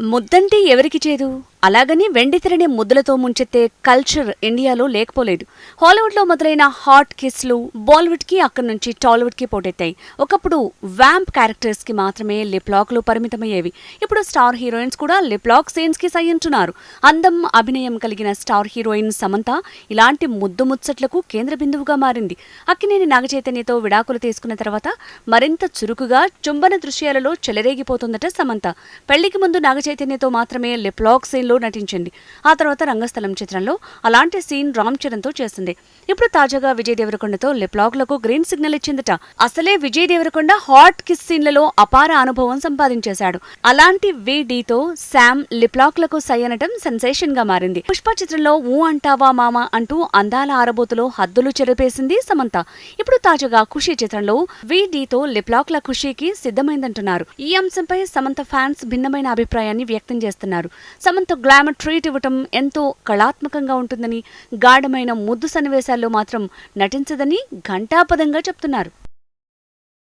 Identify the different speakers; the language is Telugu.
Speaker 1: ముద్దంటే ఎవరికి చేదు? అలాగని వెండితెరని ముద్దులతో ముంచెత్తే కల్చర్ ఇండియాలో లేకపోలేదు. హాలీవుడ్లో మొదలైన హాట్ కిస్లు బాలీవుడ్కి అక్కడి నుంచి టాలీవుడ్కి పోటెత్తాయి. ఒకప్పుడు వ్యాంప్ క్యారెక్టర్స్కి మాత్రమే లిప్ లాక్లు పరిమితమయ్యేవి. ఇప్పుడు స్టార్ హీరోయిన్స్ కూడా లిప్ లాక్ సీన్స్కి సై అంటున్నారు అందం అభినయం కలిగిన స్టార్ హీరోయిన్ సమంత ఇలాంటి ముద్దు ముచ్చట్లకు కేంద్ర బిందువుగా మారింది. అక్కినేని నాగచైతన్యతో విడాకులు తీసుకున్న తర్వాత మరింత చురుకుగా చుంబన దృశ్యాలలో చెలరేగిపోతుందట సమంత. పెళ్ళికి ముందు నాగచైతన్యతో మాత్రమే లిప్ లాక్ నటించింది. ఆ తర్వాత రంగస్థలం చిత్రంలో అలాంటి సీన్ రామ్ చరణ్తో చేసింది. ఇప్పుడు తాజాగా విజయ్ దేవరకొండతో లిప్ గ్రీన్ సిగ్నల్ ఇచ్చిందట. అసలే విజయ్ దేవరకొండ హాట్ కిస్ సీన్లలో అపార అనుభవం సంపాదించేశాడు. అలాంటి విడితో శామ్ లిప్ సై అనటం సెన్సేషన్గా మారింది. పుష్ప చిత్రంలో ఊ అంటావా మామ అంటూ అందాల ఆరబోతులో హద్దులు చెరిపేసింది సమంత. ఇప్పుడు తాజాగా ఖుషి చిత్రంలో విడితో లిప్ లాక్ల ఖుషీకి సిద్ధమైందంటున్నారు. ఈ అంశంపై సమంత ఫ్యాన్స్ భిన్నమైన అభిప్రాయాన్ని వ్యక్తం చేస్తున్నారు. సమంత గ్లామర్ ట్రీట్ ఇవ్వటం ఎంతో కళాత్మకంగా ఉంటుందని గాఢమైన ముద్దు సన్నివేశాల్లో మాత్రం నటించదని ఘంటాపదంగా చెప్తున్నారు.